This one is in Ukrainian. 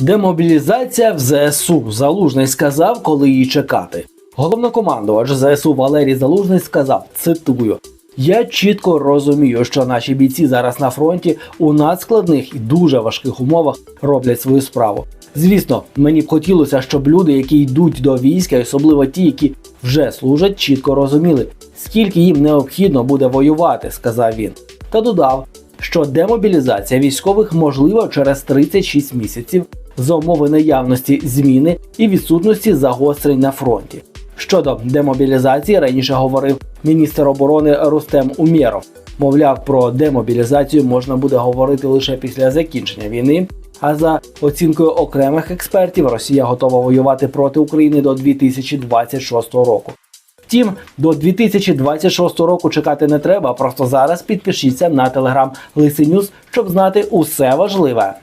Демобілізація в ЗСУ. Залужний сказав, коли її чекати. Головнокомандувач ЗСУ Валерій Залужний сказав: цитую. Я чітко розумію, що наші бійці зараз на фронті у надскладних і дуже важких умовах роблять свою справу. Звісно, мені б хотілося, щоб люди, які йдуть до війська, особливо ті, які вже служать, чітко розуміли, скільки їм необхідно буде воювати, сказав він. Та додав, що демобілізація військових можлива через 36 місяців за умови наявності зміни і відсутності загострень на фронті. Щодо демобілізації раніше говорив міністр оборони Рустем Умєров. Мовляв, про демобілізацію можна буде говорити лише після закінчення війни. А за оцінкою окремих експертів, Росія готова воювати проти України до 2026 року. Втім, до 2026 року чекати не треба. Просто зараз підпишіться на телеграм Лисинюс, щоб знати усе важливе.